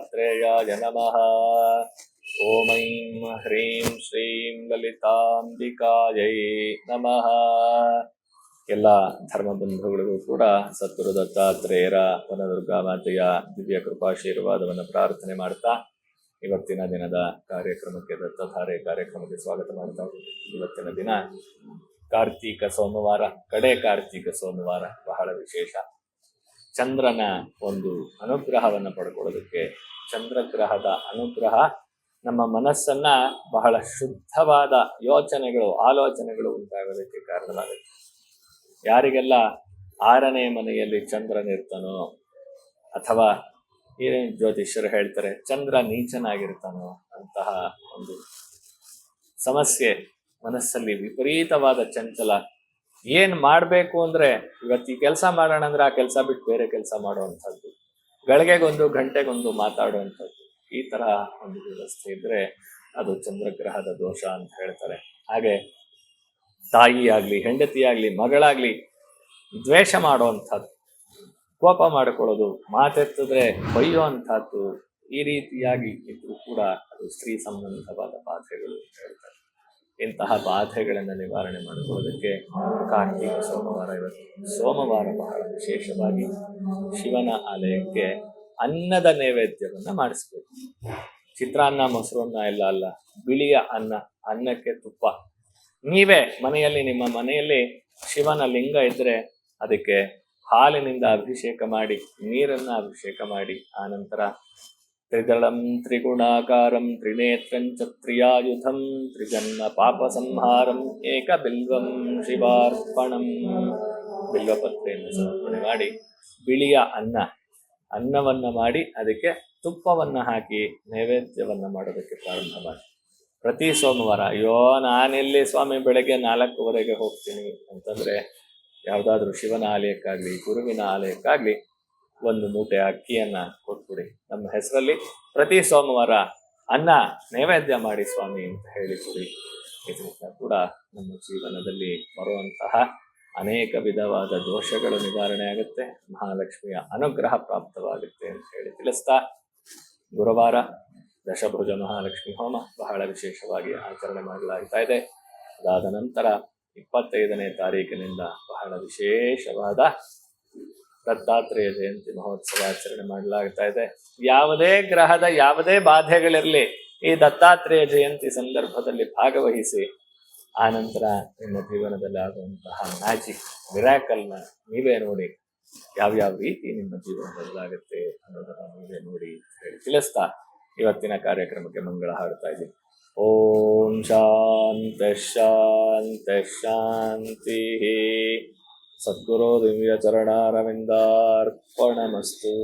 ಲಲಿತಾಂಬಿಕಾಯ ನಮಃ. ಓಂ ಐಂ ಹ್ರೀಂ ಶ್ರೀಂ ಲಲಿತಾಂಬಿಕಾಯೈ ನಮಃ ಎಲ್ಲ ಧರ್ಮ ಬಂಧುಗಳಿಗೂ ಕೂಡ ಸದ್ಗುರು ದತ್ತಾತ್ರೇಯರ ವನದುರ್ಗಾ ಮಾತೆಯ ದಿವ್ಯ ಕೃಪಾಶೀರ್ವಾದವನ್ನು ಪ್ರಾರ್ಥನೆ ಮಾಡ್ತಾ ಇವತ್ತಿನ ದಿನದ ಕಾರ್ಯಕ್ರಮಕ್ಕೆ ದತ್ತಧಾರೆ ಕಾರ್ಯಕ್ರಮಕ್ಕೆ ಸ್ವಾಗತ ಮಾಡ್ತಾ ಇವತ್ತಿನ ದಿನ ಕಾರ್ತೀಕ ಸೋಮವಾರ, ಕಡೆ ಕಾರ್ತೀಕ ಸೋಮವಾರ ಬಹಳ ವಿಶೇಷ. ಚಂದ್ರನ ಒಂದು ಅನುಗ್ರಹವನ್ನು ಪಡ್ಕೊಳ್ಳೋದಕ್ಕೆ ಚಂದ್ರಗ್ರಹದ ಅನುಗ್ರಹ ನಮ್ಮ ಮನಸ್ಸನ್ನ ಬಹಳ ಶುದ್ಧವಾದ ಯೋಚನೆಗಳು, ಆಲೋಚನೆಗಳು ಉಂಟಾಗೋದಕ್ಕೆ ಕಾರಣವಾಗುತ್ತೆ. ಯಾರಿಗೆಲ್ಲ ಆರನೇ ಮನೆಯಲ್ಲಿ ಚಂದ್ರನಿರ್ತಾನೋ ಅಥವಾ ಏನೇ ಜ್ಯೋತಿಷ್ಯರು ಹೇಳ್ತಾರೆ, ಚಂದ್ರ ನೀಚನಾಗಿರ್ತಾನೋ ಅಂತಹ ಒಂದು ಸಮಸ್ಯೆ ಮನಸ್ಸಲ್ಲಿ ವಿಪರೀತವಾದ ಚಂಚಲ ಏನ್ ಮಾಡ್ಬೇಕು ಅಂದ್ರೆ ಇವತ್ತು ಈ ಕೆಲಸ ಮಾಡೋಣ ಅಂದ್ರೆ ಆ ಕೆಲಸ ಬಿಟ್ಟು ಬೇರೆ ಕೆಲಸ ಮಾಡುವಂಥದ್ದು. ಗಳಿಗೆಗೊಂದು ಗಂಟೆಗೊಂದು ಮಾತಾಡುವಂಥದ್ದು. ಈ ತರ ಒಂದು ವ್ಯವಸ್ಥೆ ಇದ್ರೆ ಅದು ಚಂದ್ರಗ್ರಹದ ದೋಷ ಅಂತ ಹೇಳ್ತಾರೆ. ಹಾಗೆ ತಾಯಿ ಆಗ್ಲಿ ಹೆಂಡತಿ ಆಗ್ಲಿ ಮಗಳಾಗ್ಲಿ ದ್ವೇಷ ಮಾಡುವಂಥದ್ದು. ಕೋಪ ಮಾಡಿಕೊಳ್ಳೋದು, ಮಾತೆತ್ತಿದ್ರೆ ಬೈಯೋ ಅಂಥದ್ದು ಈ ರೀತಿಯಾಗಿ ಇದ್ರೂ ಕೂಡ ಅದು ಸ್ತ್ರೀ ಸಂಬಂಧವಾದ ಬಾಧೆಗಳು ಅಂತ ಹೇಳ್ತಾರೆ. ಇಂತಹ ಬಾಧೆಗಳನ್ನು ನಿವಾರಣೆ ಮಾಡಿಕೊಳ್ಳೋದಕ್ಕೆ ಕಾರ್ತಿಕ ಸೋಮವಾರ ಇವತ್ತು. ಸೋಮವಾರ ಬಹಳ ವಿಶೇಷವಾಗಿ ಶಿವನ ಆಲಯಕ್ಕೆ ಅನ್ನದ ನೈವೇದ್ಯವನ್ನು ಮಾಡಿಸ್ಬೇಕು. ಚಿತ್ರಾನ್ನ ಮೊಸರನ್ನ ಎಲ್ಲ ಅಲ್ಲ, ಬಿಳಿಯ ಅನ್ನ, ಅನ್ನಕ್ಕೆ ತುಪ್ಪ. ನೀವೇ ಮನೆಯಲ್ಲಿ, ನಿಮ್ಮ ಮನೆಯಲ್ಲಿ ಶಿವನ ಲಿಂಗ ಇದ್ರೆ ಅದಕ್ಕೆ ಹಾಲಿನಿಂದ ಅಭಿಷೇಕ ಮಾಡಿ, ನೀರನ್ನ ಅಭಿಷೇಕ ಮಾಡಿ, ಆನಂತರ ತ್ರಿದಳಂ ತ್ರಿಗುಣಾಕಾರಂ ತ್ರಿನೇತ್ರಂಚ ತ್ರಿಯಾಯುಧಂ ತ್ರಿಜನ್ಮ ಪಾಪ ಸಂಹಾರಂ ಏಕ ಬಿಲ್ವಂ ಶಿವಾರ್ಪಣಂ ಬಿಲ್ವಪತ್ರೆಯನ್ನು ಸಮರ್ಪಣೆ ಮಾಡಿ ಬಿಳಿಯ ಅನ್ನ, ಅನ್ನವನ್ನ ಮಾಡಿ ಅದಕ್ಕೆ ತುಪ್ಪವನ್ನ ಹಾಕಿ ನೈವೇದ್ಯವನ್ನ ಮಾಡೋದಕ್ಕೆ ಪ್ರಾರಂಭ ಮಾಡಿ. ಪ್ರತಿ ಸೋಮವಾರ, ಅಯ್ಯೋ ನಾನೆಲ್ಲಿ ಸ್ವಾಮಿ ಬೆಳಗ್ಗೆ ನಾಲ್ಕುವರೆಗೆ ಹೋಗ್ತೀನಿ ಅಂತಂದ್ರೆ, ಯಾವುದಾದ್ರೂ ಶಿವನ ಆಲಯಕ್ಕಾಗ್ಲಿ, ಗುರುವಿನ ಆಲಯಕ್ಕಾಗ್ಲಿ ಒಂದು ಮೂಟೆ ಅಕ್ಕಿಯನ್ನ ಕೊಟ್ಬಿಡಿ. ನಮ್ಮ ಹೆಸರಲ್ಲಿ ಪ್ರತಿ ಸೋಮವಾರ ಅನ್ನ ನೈವೇದ್ಯ ಮಾಡಿ ಸ್ವಾಮಿ ಅಂತ ಹೇಳಿ ಕೊಡಿ ಇದರಿಂದ ಕೂಡ ನಮ್ಮ ಜೀವನದಲ್ಲಿ ಬರುವಂತಹ ಅನೇಕ ವಿಧವಾದ ದೋಷಗಳು ನಿವಾರಣೆ ಆಗುತ್ತೆ. ಮಹಾಲಕ್ಷ್ಮಿಯ ಅನುಗ್ರಹ ಪ್ರಾಪ್ತವಾಗುತ್ತೆ ಅಂತ ಹೇಳಿ ತಿಳಿಸ್ತಾ ಗುರುವಾರ ದಶಭುಜ ಮಹಾಲಕ್ಷ್ಮಿ ಹೋಮ ಬಹಳ ವಿಶೇಷವಾಗಿ ಆಚರಣೆ ಮಾಡಲಾಗ್ತಾ ಇದೆ. ಅದಾದ ನಂತರ ಇಪ್ಪತ್ತೈದನೇ ತಾರೀಕಿನಿಂದ ಬಹಳ ವಿಶೇಷವಾದ ದತ್ತಾತ್ರೇಯ ಜಯಂತಿ ಮಹೋತ್ಸವ ಆಚರಣೆ ಮಾಡಲಾಗ್ತಾ ಇದೆ. ಯಾವುದೇ ಗ್ರಹದ ಯಾವುದೇ ಬಾಧೆಗಳಿರಲಿ ಈ ದತ್ತಾತ್ರೇಯ ಜಯಂತಿ ಸಂದರ್ಭದಲ್ಲಿ ಭಾಗವಹಿಸಿ ಆನಂತರ ನಿಮ್ಮ ಜೀವನದಲ್ಲಿ ಆಗುವಂತಹ ಮ್ಯಾಜಿಕ್ ಮಿರಾಕಲ್ನ ನೀವೇ ನೋಡಿ ಯಾವ್ಯಾವ ರೀತಿ ನಿಮ್ಮ ಜೀವನ ಬದಲಾಗುತ್ತೆ ಅನ್ನೋದನ್ನ ನೀವೇ ನೋಡಿ ಹೇಳಿ ತಿಳಿಸ್ತಾ ಇವತ್ತಿನ ಕಾರ್ಯಕ್ರಮಕ್ಕೆ ಮಂಗಳ ಹಾಡ್ತಾ ಇದ್ದೀನಿ. ಓಂ ಶಾಂತ ಶಾಂತ ಶಾಂತಿ ಸದ್ಗುರು ದಿವ್ಯ ಚರಣಾರವಿಂದಾರ್ಪಣಮಸ್ತು